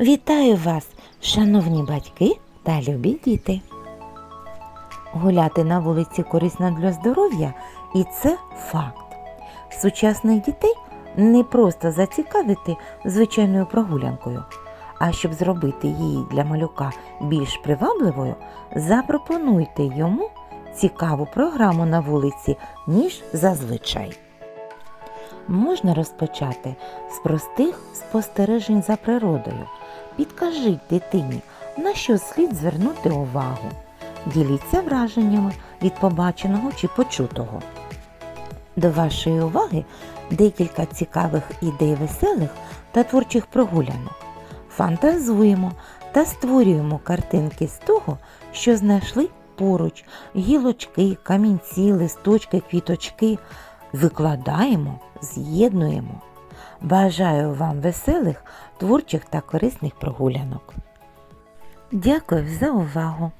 Вітаю вас, шановні батьки та любі діти. Гуляти на вулиці корисно для здоров'я, і це факт. Сучасних дітей не просто зацікавити звичайною прогулянкою, а щоб зробити її для малюка більш привабливою, запропонуйте йому цікаву програму на вулиці, ніж зазвичай. Можна розпочати з простих спостережень за природою. Підкажіть дитині, на що слід звернути увагу. Діліться враженнями від побаченого чи почутого. До вашої уваги декілька цікавих ідей веселих та творчих прогулянок. Фантазуємо та створюємо картинки з того, що знайшли поруч гілочки, камінці, листочки, квіточки. Викладаємо, з'єднуємо. Бажаю вам веселих, творчих та корисних прогулянок. Дякую за увагу!